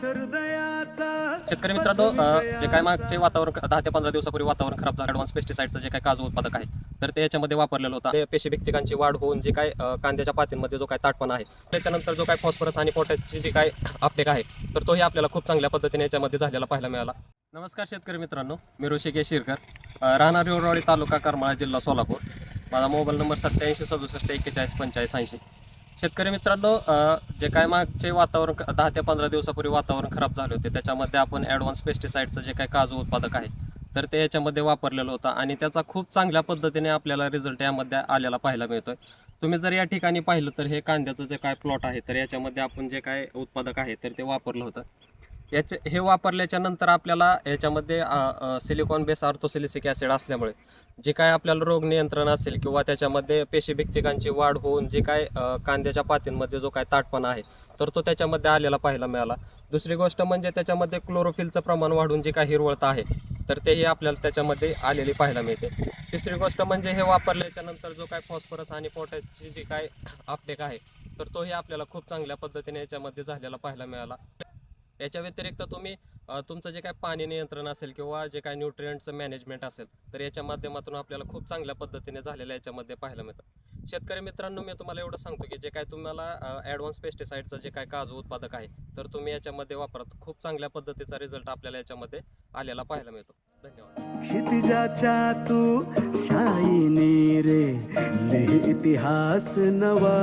शेतकरी मित्रांनो जे काय मागचे वातावरण दहा ते पंधरा दिवसापूर्वी वातावरण खराब झालं. ॲडव्हान्स पेस्टिसाइडचं जे काय काजू उत्पादक आहे तर ते याच्यामध्ये वापरलेलं होतं. ते पेशी पिकांची वाढ होऊन जे काय कांद्याच्या पातींमध्ये जो काय ताटपणा आहे त्याच्यानंतर जो काय फॉस्फरस आणि पोटॅशची जे काय अपटेक आहे तर तोही आपल्याला खूप चांगल्या पद्धतीने याच्यामध्ये झालेला पाहायला मिळाला. नमस्कार शेतकरी मित्रांनो मी ऋषिकेश शिरकर राहणार रिवरवाडी तालुका करमाळा जिल्हा सोलापूर. माझा मोबाईल नंबर सत्याऐंशी सदुसष्ट एक्केचाळीस पंचेचाळीस ऐंशी. शेतकरी मित्रांनो जे काय मागचे वातावरण दहा ते पंधरा दिवसापूर्वी वातावरण खराब झाले होते त्याच्यामध्ये आपण ॲडव्हान्स पेस्टिसाईडचं जे काय काजू उत्पादक आहे तर ते याच्यामध्ये वापरलेलं होतं आणि त्याचा खूप चांगल्या पद्धतीने आपल्याला रिझल्ट यामध्ये आलेला पाहायला मिळतोय. तुम्ही जर या ठिकाणी पाहिलं तर हे कांद्याचं जे काय प्लॉट आहे तर याच्यामध्ये आपण जे काय उत्पादक आहे तर ते वापरलं होतं. याचे हे वापरल्याच्या नंतर आपल्याला याच्यामध्ये सिलिकॉन बेस आर्थोसिलिसिक ॲसिड असल्यामुळे जे काय आपल्याला रोग नियंत्रण असेल किंवा त्याच्यामध्ये पेशीभिक्तिकांची वाढ होऊन जे काय कांद्याच्या पातींमध्ये जो काय ताटपणा आहे तर तो त्याच्यामध्ये आलेला पाहायला मिळाला. दुसरी गोष्ट म्हणजे त्याच्यामध्ये क्लोरोफिलचं प्रमाण वाढून जे काय हिरवळता आहे तर तेही आपल्याला त्याच्यामध्ये आलेली पाहायला मिळते. तिसरी गोष्ट म्हणजे हे वापरल्याच्या नंतर जो काय फॉस्फरस आणि पोटॅशची जी काय आपटेक आहे तर तोही आपल्याला खूप चांगल्या पद्धतीने याच्यामध्ये झालेला पाहायला मिळाला. याच्या व्यतिरिक्त तुम्ही तुमचं जे काय पाणी नियंत्रण असेल किंवा जे काय न्यूट्रियंटचं मॅनेजमेंट असेल तर याच्या माध्यमातून आपल्याला खूप चांगल्या पद्धतीने झालेलं याच्यामध्ये पाहायला मिळतं. शेतकरी मित्रांनो मी तुम्हाला एवढं सांगतो की जे काय तुम्हाला ॲडव्हान्स पेस्टिसाईडचं जे काय काजू उत्पादक आहे तर तुम्ही याच्यामध्ये वापरत खूप चांगल्या पद्धतीचा रिझल्ट आपल्याला याच्यामध्ये आलेला पाहायला मिळतो. धन्यवाद. क्षितिजाच्या तू शाईने रे इतिहास नवा.